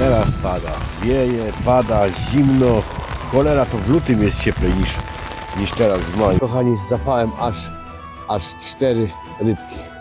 Teraz pada, wieje, pada, zimno. Cholera to w lutym jest cieplej niż, niż teraz w maju. Kochani, zapałem aż, aż cztery rybki.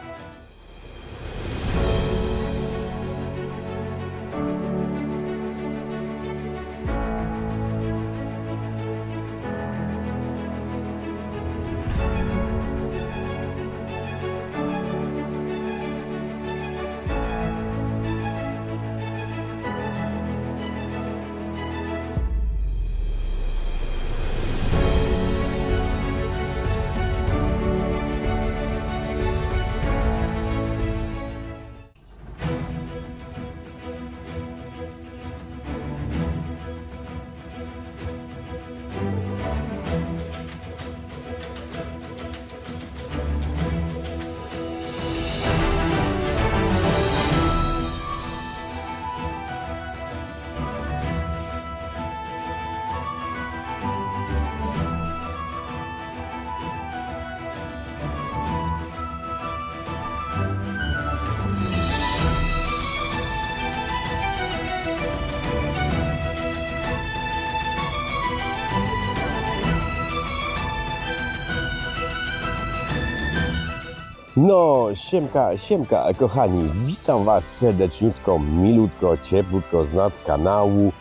No, siemka, siemka, kochani, witam Was serdeczniutko, milutko, cieplutko z nad kanału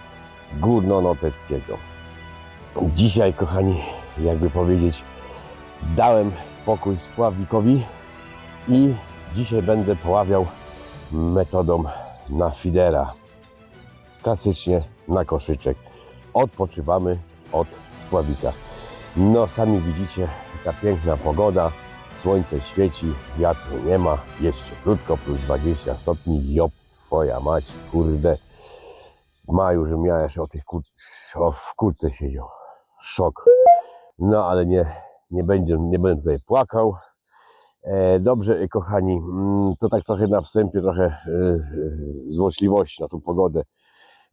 Górnonoteckiego. Dzisiaj, kochani, jakby powiedzieć, dałem spokój spławnikowi i dzisiaj będę poławiał metodą na fidera. Klasycznie na koszyczek. Odpoczywamy od spławika. No, sami widzicie, taka piękna pogoda. Słońce świeci, wiatru nie ma, jest cieplutko, plus 20 stopni, jop, twoja mać, kurde. W maju, że miałeś o tych kur... o, w kurce siedział. Szok. No, ale nie, nie, będzie, nie będę tutaj płakał. E, dobrze, kochani, mm, to tak trochę na wstępie, trochę e, e, złośliwości na tą pogodę.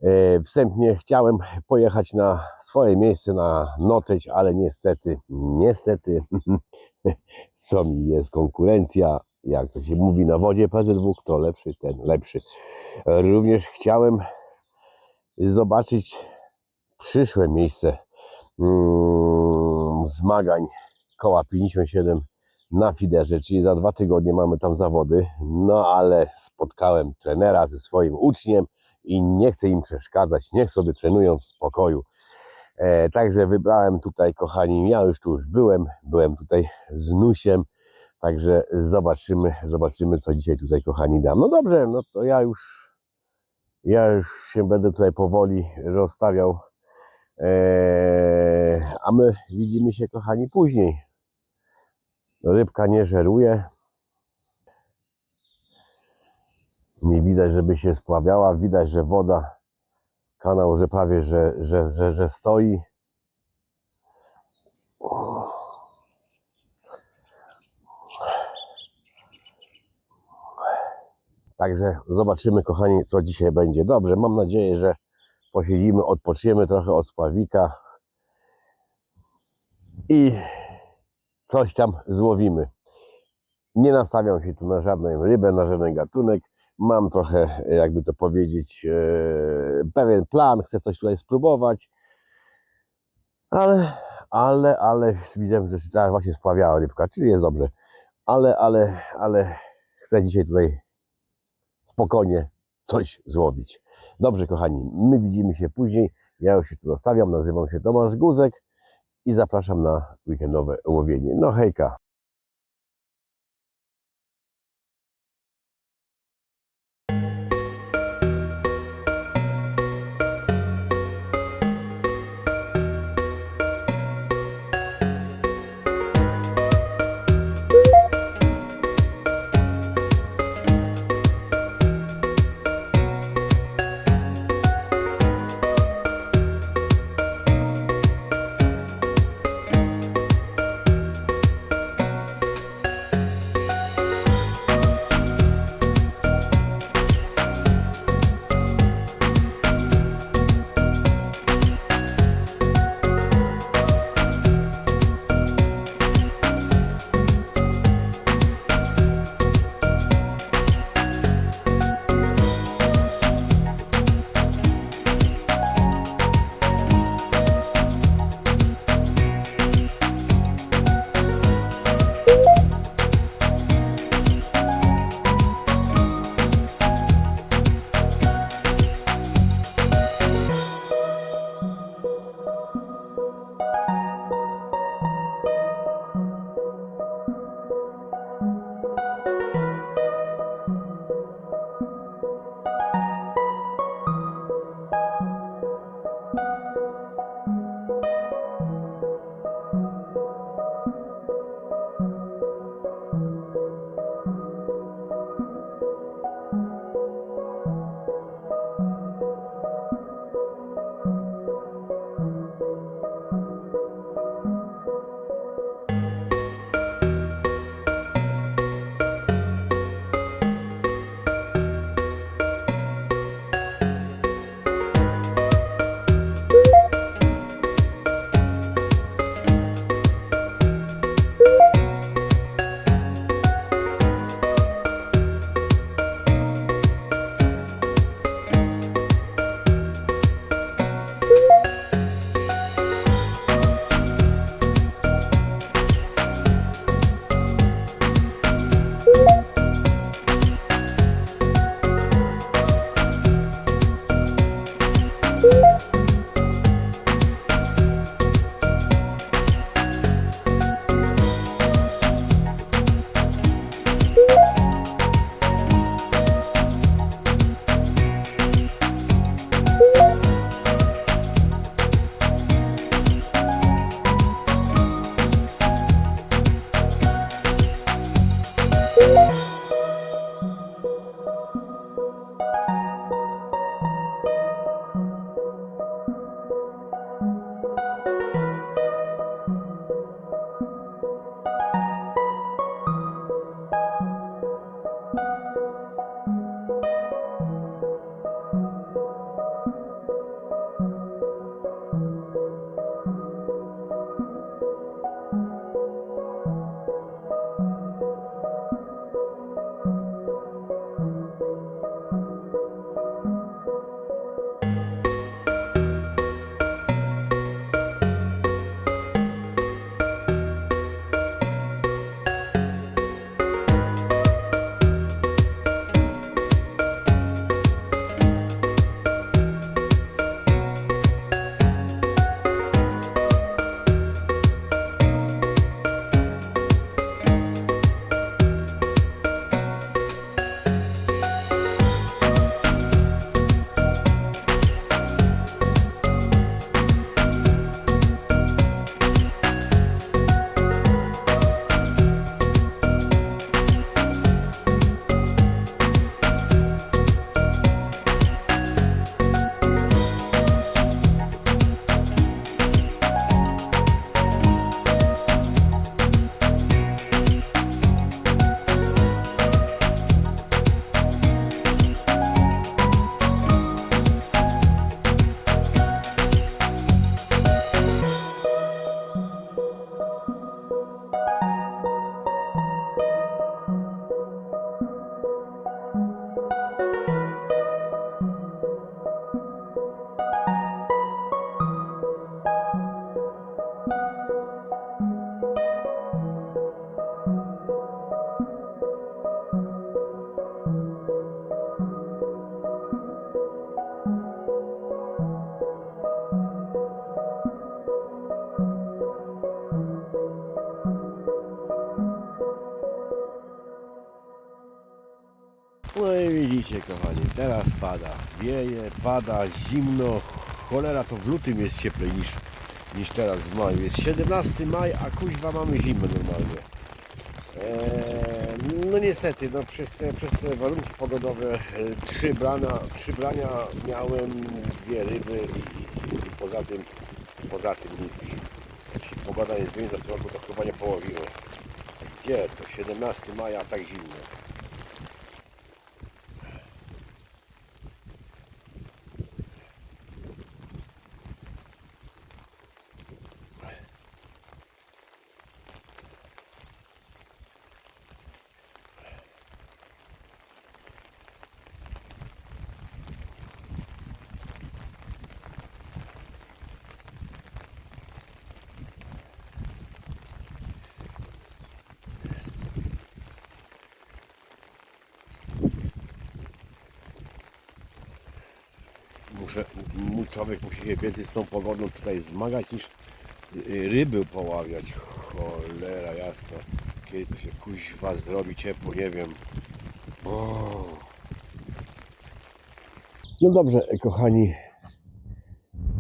E, Wstępnie chciałem pojechać na swoje miejsce na Noteć, ale niestety, niestety co mi jest konkurencja, jak to się mówi na wodzie PZW, kto lepszy, ten lepszy. Również chciałem zobaczyć przyszłe miejsce mm, zmagań koła 57 na Fiderze, czyli za dwa tygodnie mamy tam zawody, no ale spotkałem trenera ze swoim uczniem i nie chcę im przeszkadzać, niech sobie trenują w spokoju. E, także wybrałem tutaj, kochani, ja już tu już byłem, byłem tutaj z Nusiem, także zobaczymy, zobaczymy, co dzisiaj tutaj, kochani, dam. No dobrze, no to ja już, ja już się będę tutaj powoli rozstawiał, e, a my widzimy się, kochani, później. Rybka nie żeruje. Nie widać, żeby się spławiała, widać, że woda kanał, że prawie, że, że, że, że stoi. Także zobaczymy, kochani, co dzisiaj będzie. Dobrze, mam nadzieję, że posiedzimy, odpoczniemy trochę od spławika i coś tam złowimy. Nie nastawiam się tu na żadną rybę, na żaden gatunek. Mam trochę, jakby to powiedzieć, e, pewien plan, chcę coś tutaj spróbować, ale, ale, ale widziałem, że się właśnie spławiała rybka, czyli jest dobrze, ale, ale, ale chcę dzisiaj tutaj spokojnie coś złowić. Dobrze, kochani, my widzimy się później. Ja już się tu rozstawiam, nazywam się Tomasz Guzek i zapraszam na weekendowe łowienie. No hejka. Widzicie kochani, teraz pada, wieje, pada, zimno, cholera to w lutym jest cieplej niż, niż teraz w maju. Jest 17 maj, a kuźwa mamy zimę normalnie. Eee, no niestety, no przez, te, przez te warunki pogodowe e, trzy brania, trzy brania miałem, dwie ryby i, i, poza tym poza tym nic. Się pogoda nie zmieni roku, to chyba nie połowimy. Gdzie to? 17 maja, tak zimno. Muszę, człowiek musi się więcej z tą pogodą tutaj zmagać niż y, ryby poławiać. Cholera jasna. Kiedy to się kuźwa zrobi ciepło, nie wiem. O. No dobrze, kochani.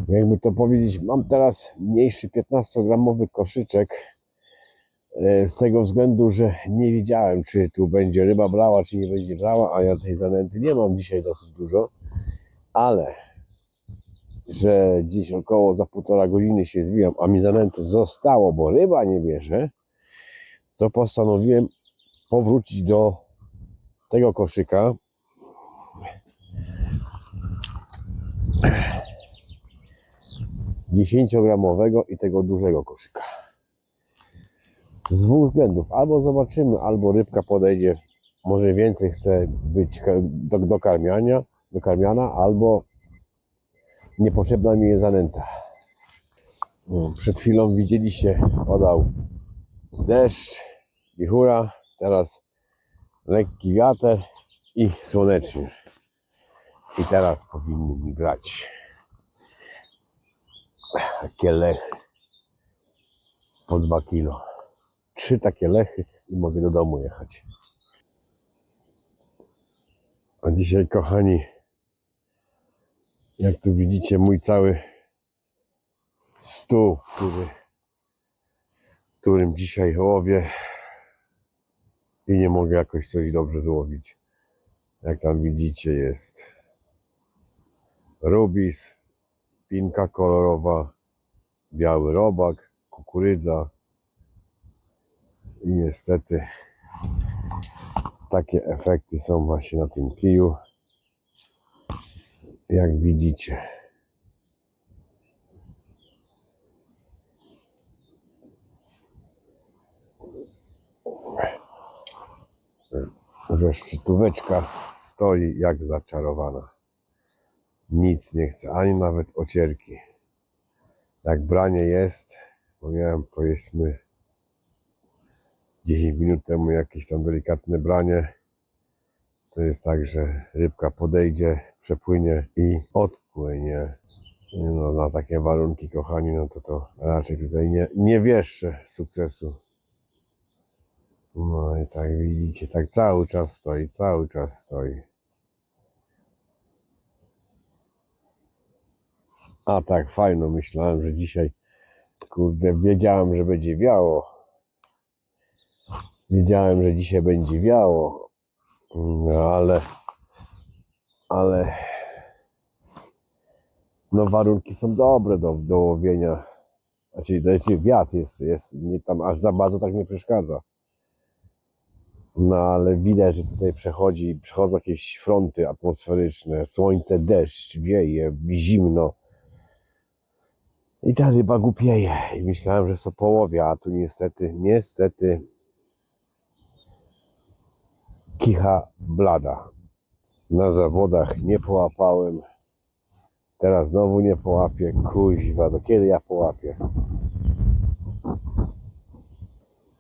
Jakby to powiedzieć, mam teraz mniejszy 15-gramowy koszyczek. e, Z tego względu, że nie wiedziałem, czy tu będzie ryba brała, czy nie będzie brała, a ja tej zanęty nie mam dzisiaj dosyć dużo. Ale że gdzieś około za półtora godziny się zwijam, a mi zanęty zostało, bo ryba nie bierze, to postanowiłem powrócić do tego koszyka. Dziesięciogramowego i tego dużego koszyka. Z dwóch względów. Albo zobaczymy, albo rybka podejdzie, może więcej chce być do, do karmiania, do karmiana, albo niepotrzebna mi jest zanęta. No, Przed chwilą widzieliście, padał deszcz, wichura, teraz lekki wiatr i słonecznie. I teraz powinny mi brać takie lechy po 2 kilo. Trzy takie lechy i mogę do domu jechać. A dzisiaj, kochani, jak tu widzicie, mój cały stół, który, którym dzisiaj łowię i nie mogę jakoś coś dobrze złowić. Jak tam widzicie, jest rubis, pinka kolorowa, biały robak, kukurydza. I niestety takie efekty są właśnie na tym kiju jak widzicie. Że szczytóweczka stoi jak zaczarowana. Nic nie chce, ani nawet ocierki. Jak branie jest, bo miałem powiedzmy 10 minut temu jakieś tam delikatne branie, to jest tak, że rybka podejdzie, przepłynie i odpłynie. No, na takie warunki, kochani, no to to raczej tutaj nie, nie sukcesu. No i tak widzicie, tak cały czas stoi, cały czas stoi. A tak, fajno, myślałem, że dzisiaj, kurde, wiedziałem, że będzie wiało. Wiedziałem, że dzisiaj będzie wiało, no ale, ale, no warunki są dobre do, do łowienia. Znaczy, wiatr jest, jest nie tam aż za bardzo tak nie przeszkadza. No ale widać, że tutaj przechodzi, przechodzą jakieś fronty atmosferyczne, słońce, deszcz, wieje, zimno. I ta ryba głupieje. I myślałem, że są połowie, a tu niestety, niestety kicha blada. Na zawodach nie połapałem. Teraz znowu nie połapię. Kuźwa, do kiedy ja połapię?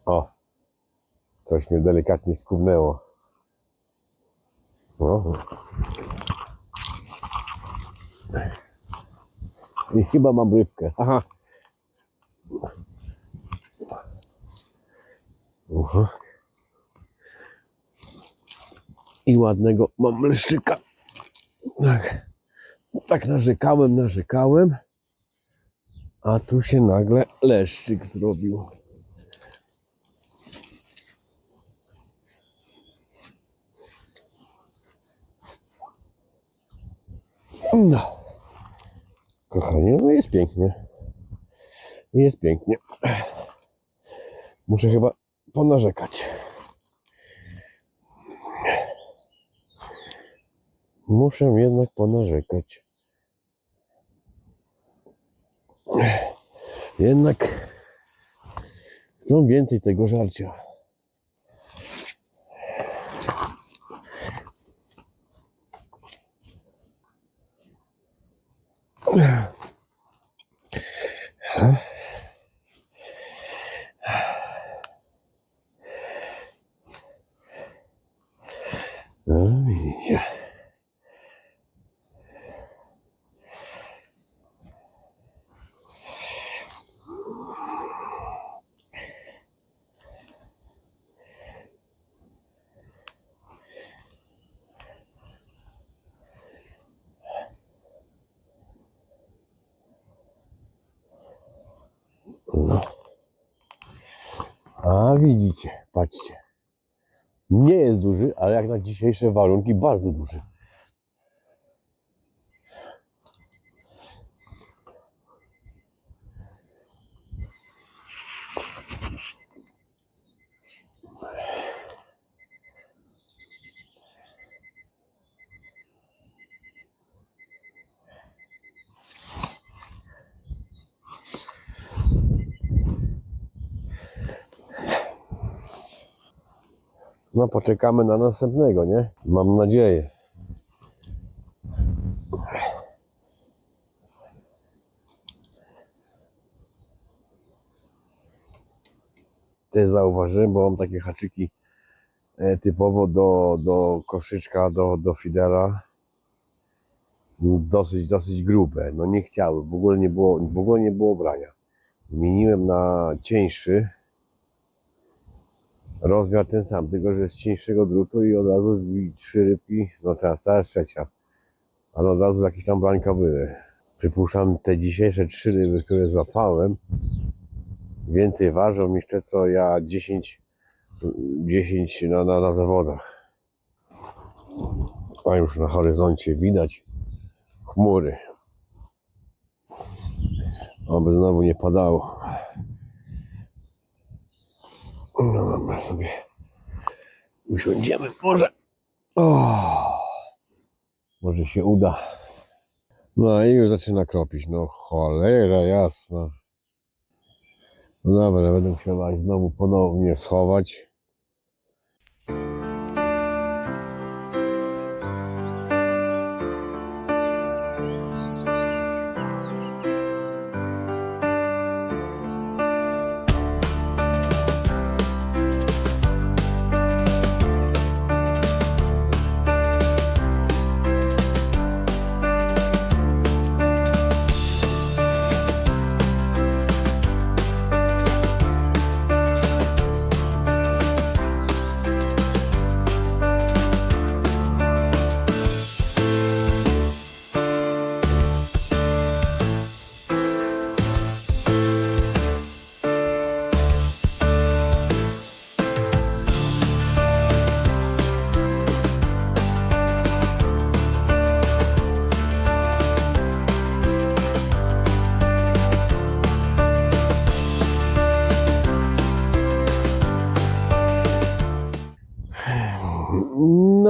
O, coś mnie delikatnie skubnęło. No. I chyba mam rybkę. Aha. Uhu. I ładnego mam. Tak, tak narzekałem, narzekałem. A tu się nagle leszczyk zrobił. No. Kochanie, no jest pięknie. Jest pięknie. Muszę chyba ponarzekać. Muszę jednak ponarzekać. Jednak chcą więcej tego żarcia. No, widzicie. No. A widzicie, patrzcie. Nie jest duży, ale jak na dzisiejsze warunki bardzo duży. No poczekamy na następnego, nie? Mam nadzieję. Też zauważyłem, bo mam takie haczyki e, typowo do, do koszyczka, do, do fidela. Dosyć, dosyć grube. No nie chciały, w ogóle nie było, w ogóle nie było brania. Zmieniłem na cieńszy, rozmiar ten sam, tylko że z cieńszego drutu i od razu trzy rybki, no teraz ta trzecia, ale od razu jakieś tam brańka były. Przypuszczam, te dzisiejsze trzy ryby, które złapałem, więcej ważą niż te, co ja 10, 10 na, na, na zawodach. A już na horyzoncie widać chmury. Oby znowu nie padało. No dobra, sobie usiądziemy może. O, może się uda. No i już zaczyna kropić. No cholera jasna. No dobra, będę musiał znowu ponownie schować.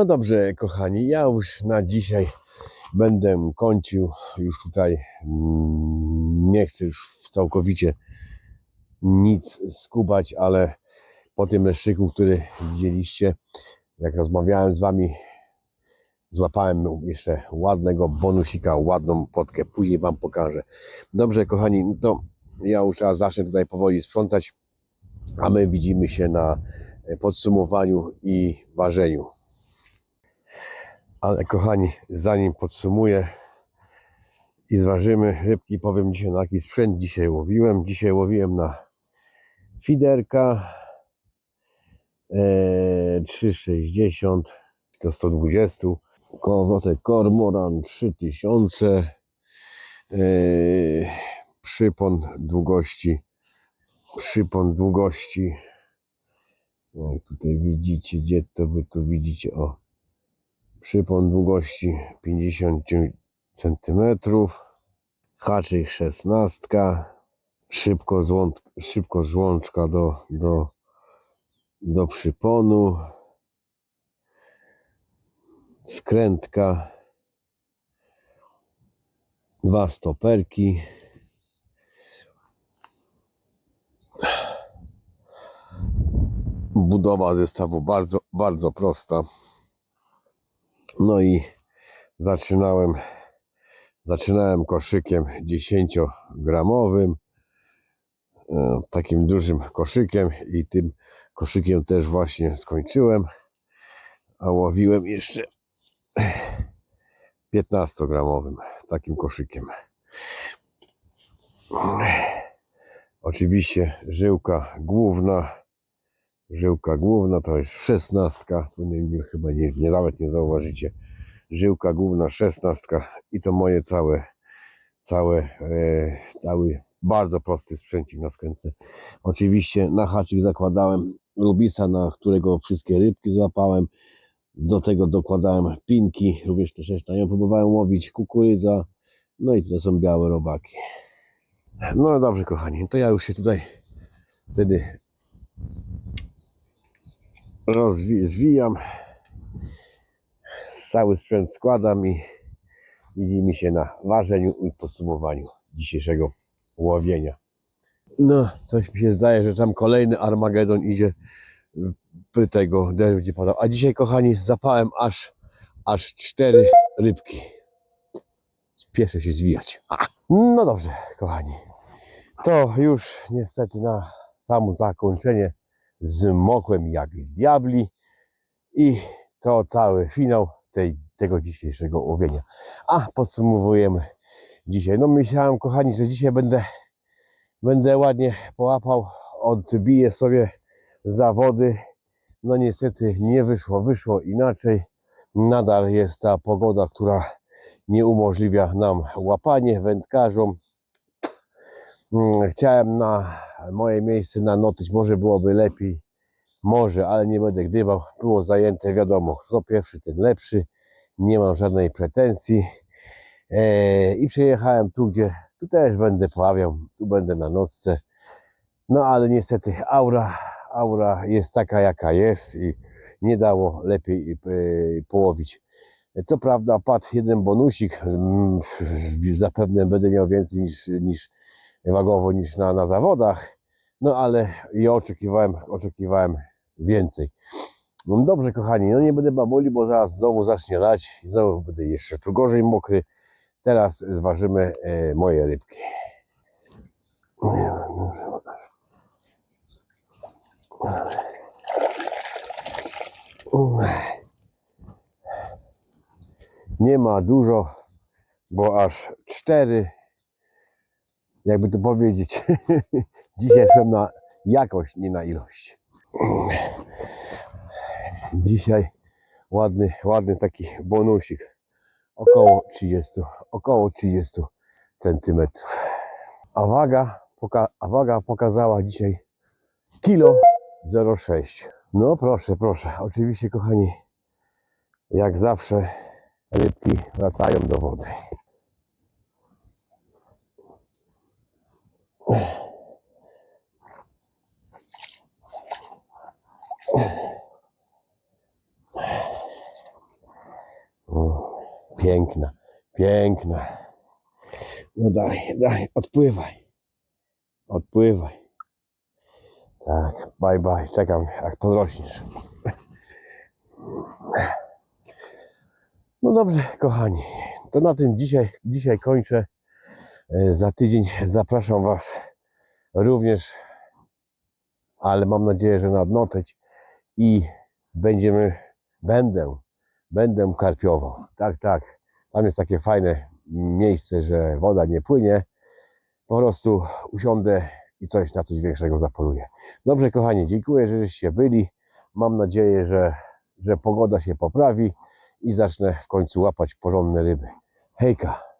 Dobrze, kochani, ja już na dzisiaj będę kończył. Już tutaj mm, nie chcę już całkowicie nic skubać, ale po tym leszczyku, który widzieliście, jak rozmawiałem z wami, złapałem jeszcze ładnego bonusika, ładną potkę. Później wam pokażę. Dobrze, kochani, no to ja już teraz zacznę tutaj powoli sprzątać, a my widzimy się na podsumowaniu i ważeniu. Ale kochani, zanim podsumuję i zważymy rybki, powiem dzisiaj na jaki sprzęt dzisiaj łowiłem. Dzisiaj łowiłem na fiderka e, 3,60 do 120. Kołowrotek Kormoran 3000. Yy, przypon długości przypon długości jak tutaj widzicie, gdzie to wy tu widzicie, o przypon długości 50 cm haczyk 16 szybko, złąd, szybko do, do, do przyponu skrętka dwa stoperki budowa zestawu bardzo, bardzo prosta. No i zaczynałem, zaczynałem koszykiem 10-gramowym, e, takim dużym koszykiem i tym koszykiem też właśnie skończyłem, a łowiłem jeszcze 15-gramowym takim koszykiem. Oczywiście żyłka główna Żyłka główna to jest szesnastka. Tu nie, nie, chyba nie, nie, nawet nie zauważycie. Żyłka główna szesnastka i to moje całe, całe, e, cały bardzo prosty sprzęcik na skręce. Oczywiście na haczyk zakładałem Rubisa, na którego wszystkie rybki złapałem. Do tego dokładałem pinki, również też na nią próbowałem łowić, kukurydza. No i tutaj są białe robaki. No dobrze kochani, to ja już się tutaj wtedy rozwi- zwijam. Cały sprzęt składam i widzimy się na ważeniu i podsumowaniu dzisiejszego łowienia. No, coś mi się zdaje, że tam kolejny Armagedon idzie tego deszcz będzie padał. A dzisiaj, kochani, zapałem aż, aż cztery rybki. Spieszę się zwijać. A. No dobrze, kochani. To już niestety na samo zakończenie zmokłem jak diabli i to cały finał tej, tego dzisiejszego łowienia. A podsumowujemy dzisiaj. No myślałem kochani, że dzisiaj będę będę ładnie połapał, odbiję sobie zawody. No niestety nie wyszło, wyszło inaczej. Nadal jest ta pogoda, która nie umożliwia nam łapanie wędkarzom. Mm, Chciałem na moje miejsce nanotyć, może byłoby lepiej, może, ale nie będę gdybał. Było zajęte, wiadomo, kto pierwszy, ten lepszy. Nie mam żadnej pretensji. Eee, I przyjechałem tu, gdzie tu też będę poławiał, tu będę na nocce. No ale niestety aura, aura jest taka jaka jest i nie dało lepiej e, połowić. Co prawda padł jeden bonusik, mm, zapewne będę miał więcej niż, niż wagowo niż na, na zawodach, no ale ja oczekiwałem, oczekiwałem więcej. No dobrze kochani, no nie będę baboli, bo zaraz znowu zacznie lać znowu będę jeszcze tu gorzej mokry. Teraz zważymy e, moje rybki. Nie ma dużo, bo aż cztery. Jakby to powiedzieć, dzisiaj szłem na jakość, nie na ilość. Dzisiaj ładny, ładny taki bonusik. Około 30, około 30 centymetrów. A waga, poka- a waga pokazała dzisiaj kilo 0,6. No proszę, proszę. Oczywiście, kochani, jak zawsze rybki wracają do wody. Piękna, piękna. No dalej, dalej, odpływaj. Odpływaj. Tak, bye bye. Czekam, jak podrośniesz. No dobrze, kochani. To na tym dzisiaj, dzisiaj kończę. E, Za tydzień zapraszam Was również, ale mam nadzieję, że na odnoteć i będziemy, będę, będę karpiował. Tak, tak. Tam jest takie fajne miejsce, że woda nie płynie. Po prostu usiądę i coś na coś większego zapoluję. Dobrze, kochani, dziękuję, że żeście byli. Mam nadzieję, że że pogoda się poprawi i zacznę w końcu łapać porządne ryby. Hejka!